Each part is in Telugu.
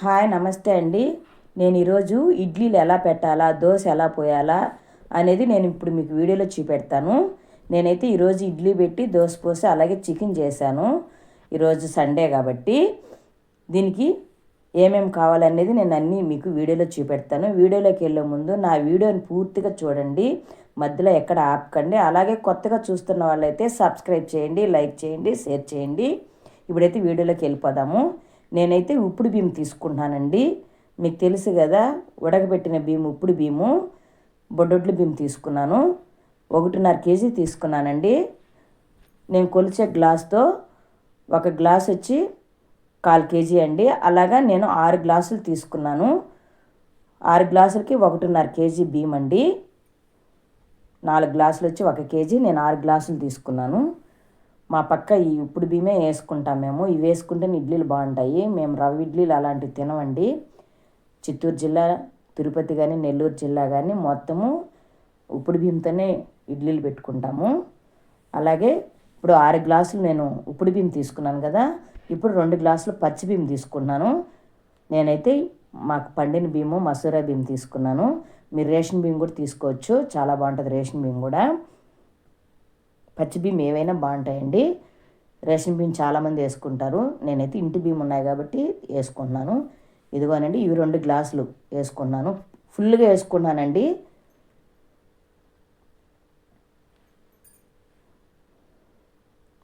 హాయ్ నమస్తే అండి. నేను ఈరోజు ఇడ్లీలు ఎలా పెట్టాలా దోశ ఎలా పోయాలా అనేది నేను ఇప్పుడు మీకు వీడియోలో చూపెడతాను. నేనైతే ఈరోజు ఇడ్లీ పెట్టి దోశ పోసి అలాగే చికెన్ చేశాను. ఈరోజు సండే కాబట్టి దీనికి ఏమేమి కావాలనేది నేను అన్నీ మీకు వీడియోలో చూపెడతాను. వీడియోలోకి వెళ్ళే ముందు నా వీడియోని పూర్తిగా చూడండి. మధ్యలో ఎక్కడ ఆపకండి. అలాగే కొత్తగా చూస్తున్న వాళ్ళైతే సబ్స్క్రైబ్ చేయండి లైక్ చేయండి షేర్ చేయండి. ఇప్పుడైతే వీడియోలోకి వెళ్ళిపోదాము. నేనైతే ఉప్పుడు బియ్యం తీసుకుంటున్నానండి. మీకు తెలుసు కదా ఉడకబెట్టిన బియ్యం ఉప్పుడు బియ్యము బొడ్డొడ్లు బియ్యం తీసుకున్నాను. ఒకటిన్నర కేజీ తీసుకున్నానండి. నేను కొలిచే గ్లాస్తో ఒక గ్లాస్ వచ్చి కాల్ కేజీ అండి. అలాగా నేను ఆరు గ్లాసులు తీసుకున్నాను. ఆరు గ్లాసులకి ఒకటిన్నర కేజీ బియ్యం అండి నాలుగు గ్లాసులు వచ్చి ఒక కేజీ నేను ఆరు గ్లాసులు తీసుకున్నాను. మా పక్క ఈ ఇప్పుడు బియ్యమే వేసుకుంటాం మేము. ఇవి వేసుకుంటే ఇడ్లీలు బాగుంటాయి. మేము రవ్వ ఇడ్లీలు అలాంటివి తినమండి. చిత్తూరు జిల్లా తిరుపతి కానీ నెల్లూరు జిల్లా కానీ మొత్తము ఉప్పుడు బియ్యంతోనే ఇడ్లీలు పెట్టుకుంటాము. అలాగే ఇప్పుడు ఆరు గ్లాసులు నేను ఉప్పుడు బియ్యం తీసుకున్నాను కదా. ఇప్పుడు రెండు గ్లాసులు పచ్చి బియ్యం తీసుకున్నాను నేనైతే మాకు పండిన బియ్యము మసూరా బియ్యం తీసుకున్నాను. మీరు రేషన్ బియ్యం కూడా తీసుకోవచ్చు. చాలా బాగుంటుంది రేషన్ బియ్యం కూడా. పచ్చి బియ్యం ఏవైనా బాగుంటాయండి. రేషన్ బియ్యం చాలామంది వేసుకుంటారు. నేనైతే ఇంటి బియ్యం ఉన్నాయి కాబట్టి వేసుకుంటున్నాను. ఇదిగోనండి ఇవి రెండు గ్లాసులు వేసుకున్నాను. ఫుల్గా వేసుకున్నానండి.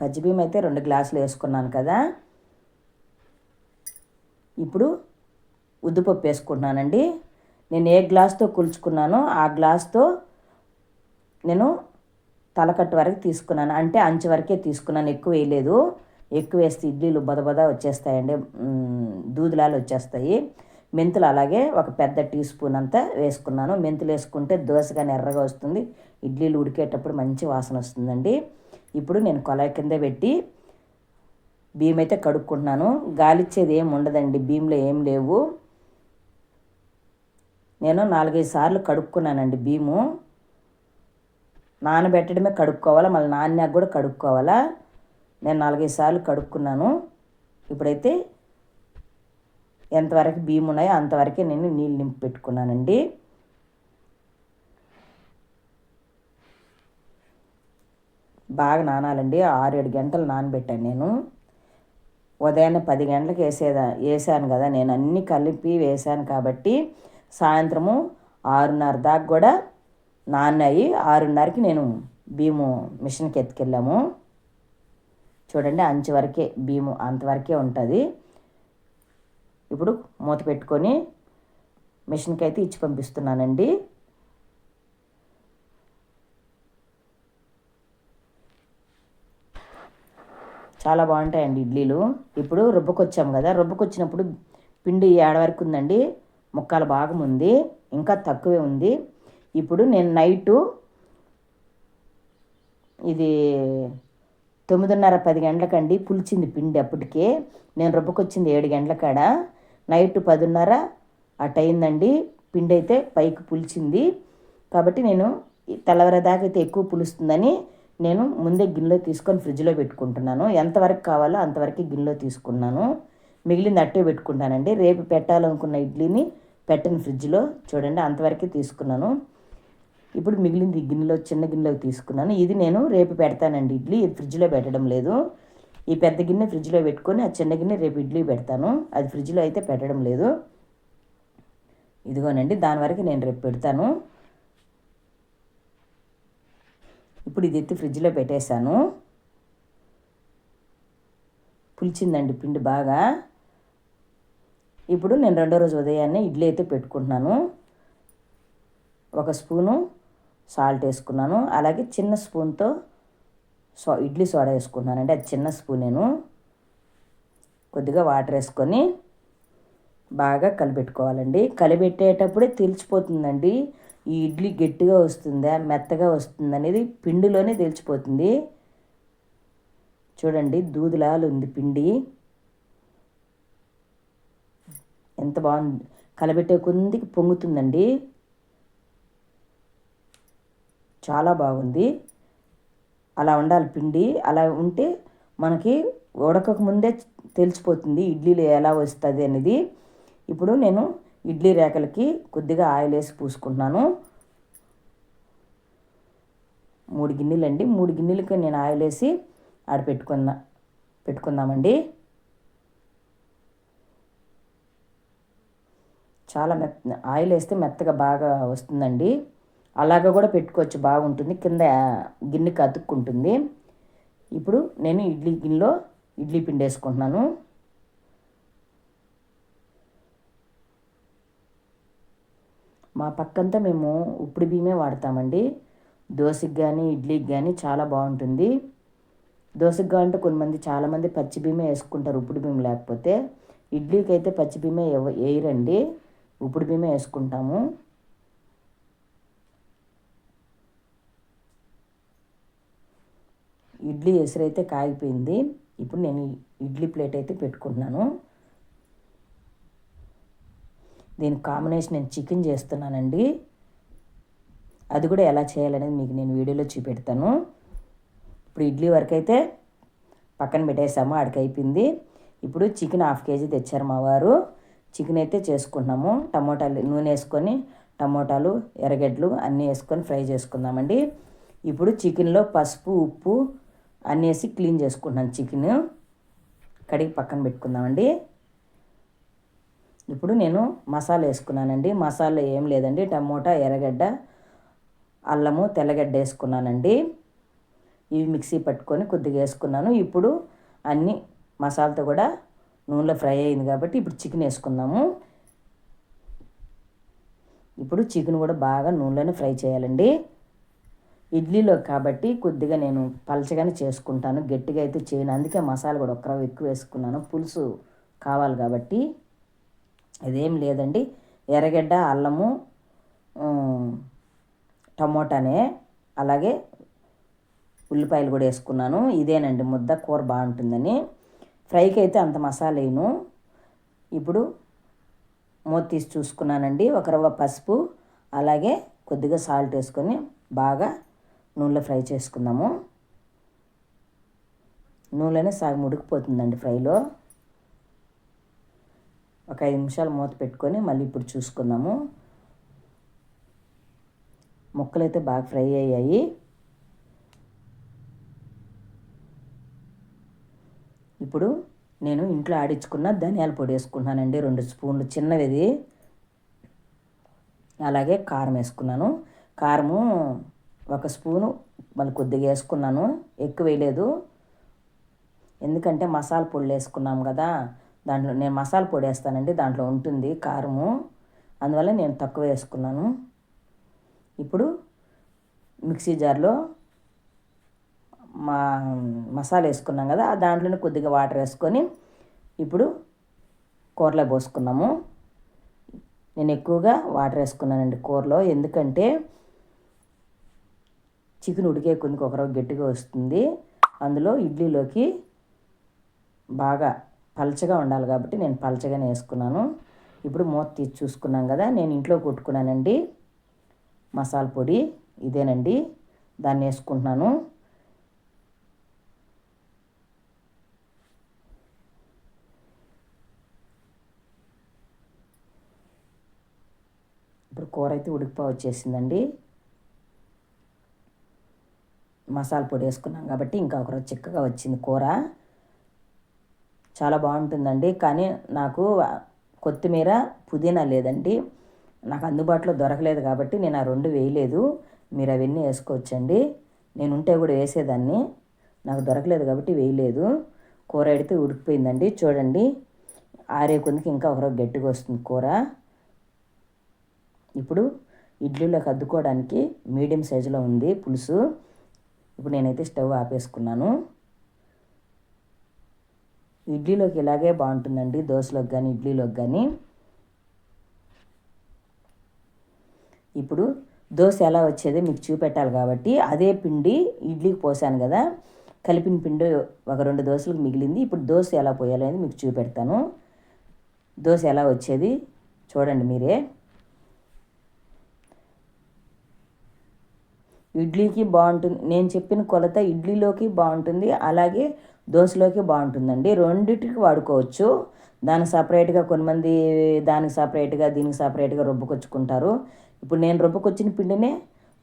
పచ్చి బియ్యం అయితే రెండు గ్లాసులు వేసుకున్నాను కదా. ఇప్పుడు ఉద్దుపప్పు వేసుకుంటున్నానండి. నేను ఏ గ్లాస్తో కొలుచుకున్నానో ఆ గ్లాస్తో నేను తలకట్టు వరకు తీసుకున్నాను. అంటే అంచు వరకే తీసుకున్నాను. ఎక్కువ వేయలేదు. ఎక్కువ వేస్తే ఇడ్లీలు బొదబొద వచ్చేస్తాయండి. దూదులాలు వచ్చేస్తాయి. మెంతులు అలాగే ఒక పెద్ద టీ స్పూన్ అంతా వేసుకున్నాను. మెంతులు వేసుకుంటే దోశగా ఎర్రగా వస్తుంది. ఇడ్లీలు ఉడికేటప్పుడు మంచి వాసన వస్తుందండి. ఇప్పుడు నేను కొలాయి కింద పెట్టి బియ్యం అయితే కడుక్కుంటున్నాను. గాలిచ్చేది ఏం ఉండదండి. బియ్యంలో ఏం లేవు. నేను నాలుగైదు సార్లు కడుక్కున్నానండి బియ్యము. నానబెట్టడమే కడుక్కోవాలా మళ్ళీ నాన్నకు కూడా కడుక్కోవాలా? నేను నాలుగైదు సార్లు కడుక్కున్నాను. ఇప్పుడైతే ఎంతవరకు బియ్యం ఉన్నాయో అంతవరకే నేను నీళ్ళు నింపి పెట్టుకున్నానండి. బాగా నానాలండి. ఆరు ఏడు గంటలు నానబెట్టాను నేను. ఉదయాన్నే పది గంటలకు వేసేదా వేసాను కదా. నేను అన్నీ కలిపి వేసాను కాబట్టి సాయంత్రము ఆరున్నర దాకా కూడా నాన్నాయి ఆరున్నరకి నేను భీము మిషన్కి ఎత్తుకెళ్ళాము. చూడండి అంచు వరకే భీము అంతవరకే ఉంటుంది. ఇప్పుడు మూత పెట్టుకొని మిషన్కి అయితే ఇచ్చి పంపిస్తున్నానండి. చాలా బాగుంటాయండి ఇడ్లీలు. ఇప్పుడు రుబ్బకొచ్చాము కదా రుబ్బకొచ్చినప్పుడు పిండి ఏడ వరకు ఉందండి? ముక్కలు భాగం ఉంది ఇంకా తక్కువే ఉంది. ఇప్పుడు నేను నైటు ఇది తొమ్మిదిన్నర పది గంటలకండి పులిచింది పిండి అప్పటికే. నేను రుబ్బకొచ్చింది ఏడు గంటల కాడ నైట్ పదిన్నర అట్ అయిందండి పిండి అయితే పైకి పులిచింది. కాబట్టి నేను తెల్లవారేదాకా అయితే ఎక్కువ పులుస్తుందని నేను ముందే గిన్నెలో తీసుకొని ఫ్రిడ్జ్లో పెట్టుకుంటున్నాను. ఎంతవరకు కావాలో అంతవరకు గిన్నెలో తీసుకున్నాను. మిగిలింది అట్టే పెట్టుకుంటానండి. రేపు పెట్టాలనుకున్న ఇడ్లీని పెట్టను ఫ్రిడ్జ్లో. చూడండి అంతవరకే తీసుకున్నాను. ఇప్పుడు మిగిలింది గిన్నెలో చిన్న గిన్నెలోకి తీసుకున్నాను. ఇది నేను రేపు పెడతానండి ఇడ్లీ. ఇది ఫ్రిడ్జ్లో పెట్టడం లేదు. ఈ పెద్ద గిన్నె ఫ్రిడ్జ్లో పెట్టుకొని ఆ చిన్న గిన్నె రేపు ఇడ్లీ పెడతాను. అది ఫ్రిడ్జ్లో అయితే పెట్టడం లేదు. ఇదిగోనండి దాని వరకు నేను రేపు పెడతాను. ఇప్పుడు ఇది ఎత్తి ఫ్రిడ్జ్లో పెట్టేశాను. పులిచిందండి పిండి బాగా. ఇప్పుడు నేను రెండో రోజు ఉదయాన్నే ఇడ్లీ అయితే పెట్టుకుంటున్నాను. ఒక స్పూను సాల్ట్ వేసుకున్నాను. అలాగే చిన్న స్పూన్తో సో ఇడ్లీ సోడా వేసుకున్నానండి అది చిన్న స్పూన్ నేను. కొద్దిగా వాటర్ వేసుకొని బాగా కలిపెట్టుకోవాలండి. కలిపెట్టేటప్పుడే తెలిసిపోతుందండి. ఈ ఇడ్లీ గట్టిగా వస్తుందా మెత్తగా వస్తుంది అనేది పిండిలోనే తెలిసిపోతుంది. చూడండి దూదులాలు ఉంది పిండి. ఎంత బాగుంది. కలబెట్టే కొందికి పొంగుతుందండి. చాలా బాగుంది. అలా ఉండాలి పిండి. అలా ఉంటే మనకి ఉడకక ముందే తెలిసిపోతుంది ఇడ్లీలు ఎలా వస్తుంది అనేది. ఇప్పుడు నేను ఇడ్లీ రేఖలకి కొద్దిగా ఆయిల్ వేసి పూసుకుంటున్నాను. మూడు గిన్నెలు అండి మూడు గిన్నెలకి నేను ఆయిల్ వేసి ఆడ పెట్టుకుందా పెట్టుకుందామండి. చాలా మెత్త ఆయిల్ వేస్తే మెత్తగా బాగా వస్తుందండి. అలాగ కూడా పెట్టుకోవచ్చు బాగుంటుంది. కింద గిన్నెకి అతుక్కుంటుంది ఇప్పుడు నేను ఇడ్లీ గిన్నెలో ఇడ్లీ పిండి వేసుకుంటున్నాను మా పక్కంతా మేము ఉప్పుడు బియ్యమే వాడతామండి. దోశకి కానీ ఇడ్లీకి కానీ చాలా బాగుంటుంది. దోశకి కావాలంటే కొంతమంది చాలామంది పచ్చి బియ్యమే వేసుకుంటారు ఉప్పుడు బియ్యం లేకపోతే. ఇడ్లీకి అయితే పచ్చి బియ్యమే వేయరండి. ఉప్పుడు బియ్యమే వేసుకుంటాము. ఇడ్లీ ఎసురైతే కాగిపోయింది. ఇప్పుడు నేను ఇడ్లీ ప్లేట్ అయితే పెట్టుకుంటున్నాను. దీని కాంబినేషన్ నేను చికెన్ చేస్తున్నానండి. అది కూడా ఎలా చేయాలనేది మీకు నేను వీడియోలో చూపెడతాను. ఇప్పుడు ఇడ్లీ వరకు అయితే పక్కన పెట్టేసాము ఆడికి అయిపోయింది. ఇప్పుడు చికెన్ హాఫ్ కేజీ తెచ్చారు మా వారు. చికెన్ అయితే చేసుకుంటున్నాము. టమోటాలు నూనె వేసుకొని టమోటాలు ఎర్రగడ్డలు అన్నీ వేసుకొని ఫ్రై చేసుకుందామండి. ఇప్పుడు చికెన్లో పసుపు ఉప్పు అన్నీ వేసి క్లీన్ చేసుకుంటున్నాను చికెన్. కడిగి పక్కన పెట్టుకుందామండి. ఇప్పుడు నేను మసాలా వేసుకున్నానండి. మసాలా ఏం లేదండి. టమోటా ఎర్రగడ్డ అల్లము తెల్లగడ్డ వేసుకున్నానండి. ఇవి మిక్సీ పట్టుకొని కొద్దిగా వేసుకున్నాను. ఇప్పుడు అన్ని మసాలాతో కూడా నూనెలో ఫ్రై అయింది కాబట్టి ఇప్పుడు చికెన్ వేసుకుందాము. ఇప్పుడు చికెన్ కూడా బాగా నూనెలోనే ఫ్రై చేయాలండి. ఇడ్లీలో కాబట్టి కొద్దిగా నేను పలచగానే చేసుకుంటాను. గట్టిగా అయితే చేయను. అందుకే మసాలా కూడా ఒక్కరవ ఎక్కువ వేసుకున్నాను. పులుసు కావాలి కాబట్టి ఇదేం లేదండి. ఎర్రగడ్డ అల్లము టమోటానే అలాగే ఉల్లిపాయలు కూడా వేసుకున్నాను. ఇదేనండి ముద్ద కూర బాగుంటుందని. ఫ్రైకి అయితే అంత మసాలా వేయను. ఇప్పుడు మూత తీసి చూసుకున్నానండి. ఒక రవ్వ పసుపు అలాగే కొద్దిగా సాల్ట్ వేసుకొని బాగా నూనెలో ఫ్రై చేసుకుందాము. నూనెలోనే సగం ఉడికిపోతుందండి ఫ్రైలో. ఒక ఐదు నిమిషాలు మూత పెట్టుకొని మళ్ళీ ఇప్పుడు చూసుకుందాము. ముక్కలు అయితే బాగా ఫ్రై అయ్యాయి. ఇప్పుడు నేను ఇంట్లో ఆడించుకున్న ధనియాల పొడి వేసుకున్నానండి రెండు స్పూన్లు చిన్నవిది. అలాగే కారం వేసుకున్నాను. కారము ఒక స్పూను మళ్ళీ కొద్దిగా వేసుకున్నాను. ఎక్కువ వేయలేదు. ఎందుకంటే మసాలా పొడి వేసుకున్నాం కదా దాంట్లో నేను మసాలా పొడి వేస్తానండి దాంట్లో ఉంటుంది కారము. అందువల్ల నేను తక్కువ వేసుకున్నాను. ఇప్పుడు మిక్సీ జార్లో మా మసాలా వేసుకున్నాం కదా దాంట్లోనే కొద్దిగా వాటర్ వేసుకొని ఇప్పుడు కూరలో పోసుకున్నాము. నేను ఎక్కువగా వాటర్ వేసుకున్నానండి కూరలో. ఎందుకంటే చికెన్ ఉడికే కొందుకు ఒకరవ గట్టిగా వస్తుంది. అందులో ఇడ్లీలోకి బాగా పలచగా ఉండాలి కాబట్టి నేను పలచగానే వేసుకున్నాను. ఇప్పుడు మూత తీసి చూసుకున్నాం కదా నేను ఇంట్లో కొట్టుకున్నానండి. మసాలా పొడి ఇదేనండి. దాన్ని వేసుకుంటున్నాను. ఇప్పుడు కూర అయితే ఉడికిపో వచ్చేసిందండి మసాలా పొడి వేసుకున్నాం కాబట్టి ఇంకా ఒకరోజు చిక్కగా వచ్చింది కూర. చాలా బాగుంటుందండి. కానీ నాకు కొత్తిమీర పుదీనా లేదండి. నాకు అందుబాటులో దొరకలేదు కాబట్టి నేను ఆ రెండు వేయలేదు. మీరు అవన్నీ వేసుకోవచ్చండి. నేను ఉంటే కూడా వేసేదాన్ని. నాకు దొరకలేదు కాబట్టి వేయలేదు. కూర ఎడితే ఉడికిపోయిందండి. చూడండి. ఆరే కొందికి ఇంకా ఒకరోజు గట్టిగా వస్తుంది కూర. ఇప్పుడు ఇడ్లీలోకి అద్దుకోవడానికి మీడియం సైజులో ఉంది పులుసు. ఇప్పుడు నేనైతే స్టవ్ ఆపేసుకున్నాను. ఇడ్లీలోకి ఇలాగే బాగుంటుందండి దోశలోకి కానీ ఇడ్లీలోకి కానీ ఇప్పుడు దోశ ఎలా వచ్చేదో మీకు చూపెట్టాలి కాబట్టి అదే పిండి ఇడ్లీకి పోసాను కదా కలిపిన పిండి ఒక రెండు దోశలకు మిగిలింది. ఇప్పుడు దోశ ఎలా పోయాలనేది మీకు చూపెడతాను. దోశ ఎలా వచ్చేది చూడండి మీరే. ఇడ్లీకి బాగుంటుంది. నేను చెప్పిన కొలత ఇడ్లీలోకి బాగుంటుంది అలాగే దోశలోకి బాగుంటుందండి. రెండింటికి వాడుకోవచ్చు. దానికి సపరేట్గా కొంతమంది దానికి సపరేట్గా దీనికి సపరేట్గా రుబ్బుకొచ్చుకుంటారు. ఇప్పుడు నేను రుబ్బుకొచ్చిన పిండినే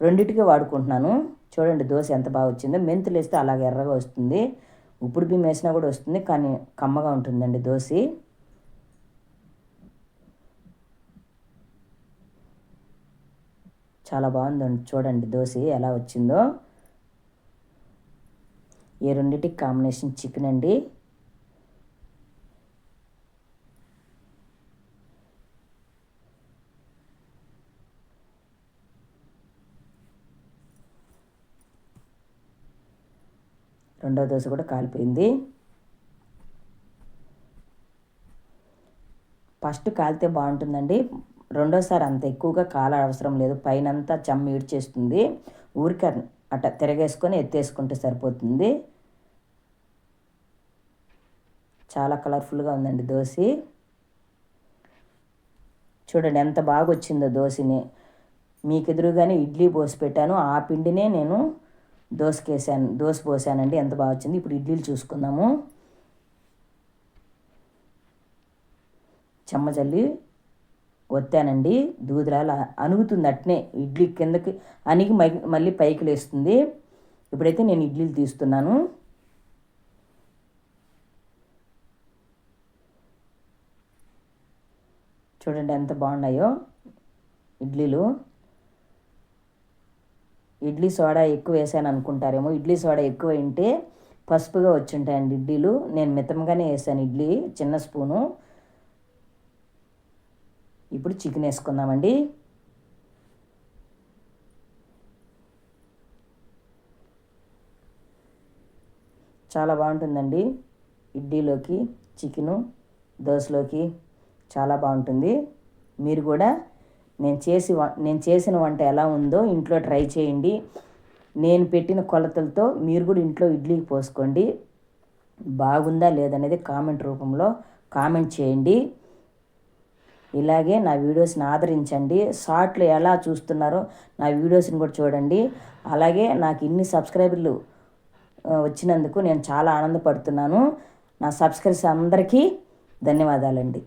రెండింటికి వాడుకుంటున్నాను. చూడండి దోశ ఎంత బాగా వచ్చిందో. మెంతులు వేస్తే అలాగే ఎర్రగా వస్తుంది. ఉప్పుడు బియ్యం వేసినా కూడా వస్తుంది కానీ కమ్మగా ఉంటుందండి దోశ. చాలా బాగుందండి చూడండి దోశ ఎలా వచ్చిందో. ఈ రెండింటికి కాంబినేషన్ చికెన్ అండి. రెండో దోశ కూడా కాలిపోయింది. ఫస్ట్ కాలితే బాగుంటుందండి. రెండోసారి అంత ఎక్కువగా కాల అవసరం లేదు. పైనంతా చెమ్మ ఈడ్చేస్తుంది. ఊరికే అట్ట తిరగేసుకొని ఎత్తేసుకుంటే సరిపోతుంది. చాలా కలర్ఫుల్గా ఉందండి దోశ. చూడండి ఎంత బాగా వచ్చిందో దోశని. మీకు ఎదురుగానే ఇడ్లీ పోసి పెట్టాను. ఆ పిండినే నేను దోసకేసాను దోశ పోసానండి. ఎంత బాగా వచ్చింది ఇప్పుడు ఇడ్లీలు చూసుకుందాము. చెమ్మజల్లి వత్తానండి దూదిరాలు అనుగుతుంది అట్నే ఇడ్లీ కిందకి అనిగి మళ్ళీ పైకి లేస్తుంది. ఇప్పుడైతే నేను ఇడ్లీలు తీస్తున్నాను. చూడండి ఎంత బాగున్నాయో ఇడ్లీలు. ఇడ్లీ సోడా ఎక్కువ వేసాను అనుకుంటారేమో. ఇడ్లీ సోడా ఎక్కువ వింటే పసుపుగా వచ్చి ఉంటాయండి ఇడ్లీలు. నేను మితంగానే వేసాను ఇడ్లీ చిన్న స్పూను. ఇప్పుడు చికెన్ వేసుకుందామండి. చాలా బాగుంటుందండి. ఇడ్లీలోకి చికెను దోశలోకి చాలా బాగుంటుంది. మీరు కూడా నేను చేసి నేను చేసిన వంట ఎలా ఉందో ఇంట్లో ట్రై చేయండి. నేను పెట్టిన కొలతలతో మీరు కూడా ఇంట్లో ఇడ్లీకి పోసుకోండి. బాగుందా లేదనేది కామెంట్ రూపంలో కామెంట్ చేయండి. ఇలాగే నా వీడియోస్ని ఆదరించండి. షార్ట్లు ఎలా చూస్తున్నారో నా వీడియోస్ని కూడా చూడండి. అలాగే నాకు ఇన్ని సబ్స్క్రైబర్లు వచ్చినందుకు నేను చాలా ఆనందపడుతున్నాను. నా సబ్స్క్రైబర్స్ అందరికీ ధన్యవాదాలండి.